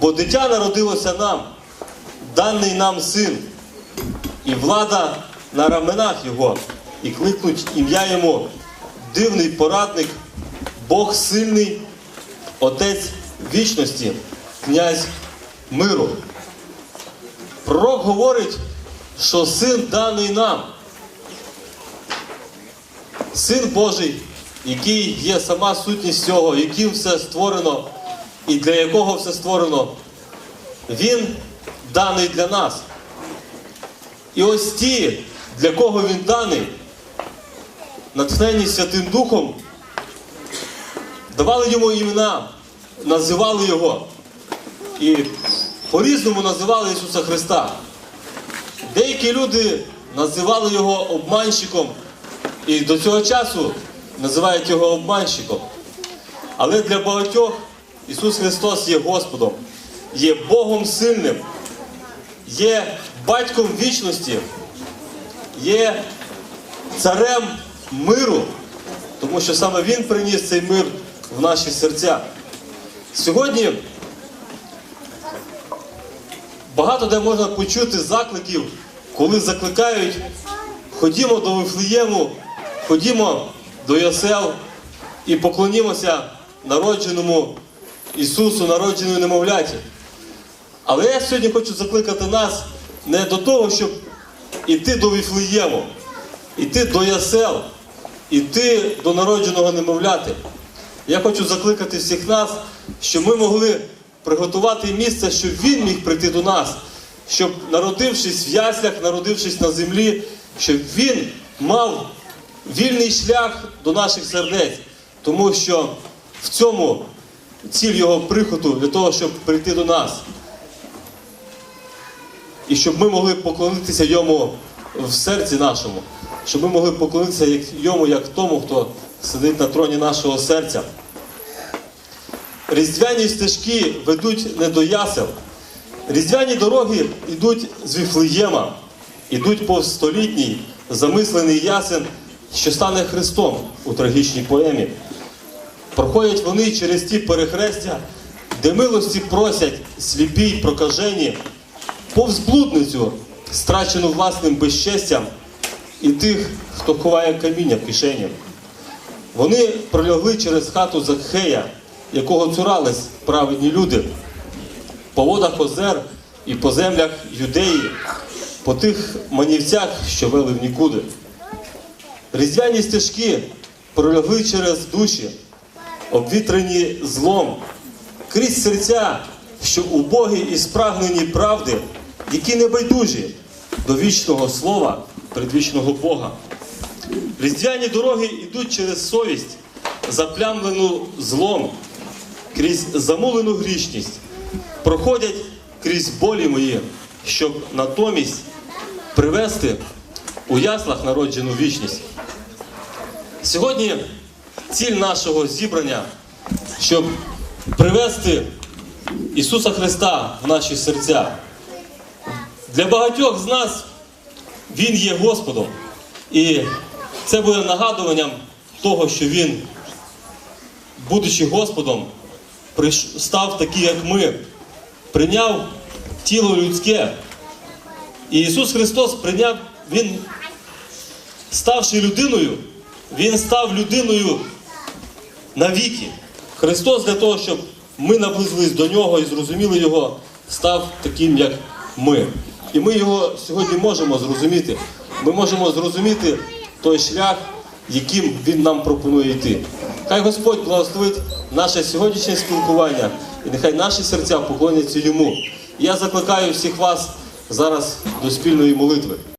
Бо дитя народилося нам, даний нам син, і влада на раменах його, і кликнуть ім'я йому дивний порадник, Бог сильний, Отець вічності, князь миру. Пророк говорить, що син даний нам. Син Божий, який є сама сутність цього, яким все створено і для якого все створено, він даний для нас. І ось ті, для кого він даний, натхнені Святим Духом, давали йому імена, називали його і по-різному називали Ісуса Христа. Деякі люди називали його обманщиком і до цього часу називають його обманщиком. Але для багатьох Ісус Христос є Господом, є Богом сильним, є батьком вічності, є царем миру, тому що саме Він приніс цей мир в наші серця. Сьогодні багато де можна почути закликів, коли закликають ходімо до Вифлеєму, ходімо до Йосел і поклонімося народженому Ісусу, народженому немовляті. Але я сьогодні хочу закликати нас не до того, щоб іти до Віфлеєму, іти до Ясел, іти до народженого немовляти. Я хочу закликати всіх нас, щоб ми могли приготувати місце, щоб він міг прийти до нас, щоб народившись в яслях, народившись на землі, щоб він мав вільний шлях до наших сердець, тому що в цьому ціль його приходу для того, щоб прийти до нас. І щоб ми могли поклонитися йому в серці нашому, щоб ми могли поклонитися йому як тому, хто сидить на троні нашого серця. Різдвяні стежки ведуть не до ясел. Різдвяні дороги йдуть з Віфлеєма, йдуть по столітній замислений ясен, що стане Христом у трагічній поемі. Проходять вони через ті перехрестя, де милості просять сліпі й прокажені, повз блудницю, страчену власним безчестям, і тих, хто ховає каміння в кишені. Вони пролягли через хату Закхея, якого цурались праведні люди, по водах озер і по землях юдеї, по тих манівцях, що вели в нікуди. Різдвяні стежки пролягли через душі, обвітрені злом, крізь серця, що убогі і спрагнені правди, які не байдужі до вічного слова, предвічного Бога. Різдвяні дороги йдуть через совість, заплямлену злом, крізь замулену грішність, проходять крізь болі мої, щоб натомість привести у яслах народжену вічність. Сьогодні ціль нашого зібрання, щоб привести Ісуса Христа в наші серця. Для багатьох з нас Він є Господом. І це буде нагадуванням того, що Він, будучи Господом, став такий, як ми, прийняв тіло людське. І Ісус Христос прийняв, Він, ставши людиною, Він став людиною навіки. Христос для того, щоб ми наблизились до Нього і зрозуміли Його, став таким, як ми. І ми його сьогодні можемо зрозуміти. Ми можемо зрозуміти той шлях, яким Він нам пропонує йти. Хай Господь благословить наше сьогоднішнє спілкування, і нехай наші серця поклоняться йому. Я закликаю всіх вас зараз до спільної молитви.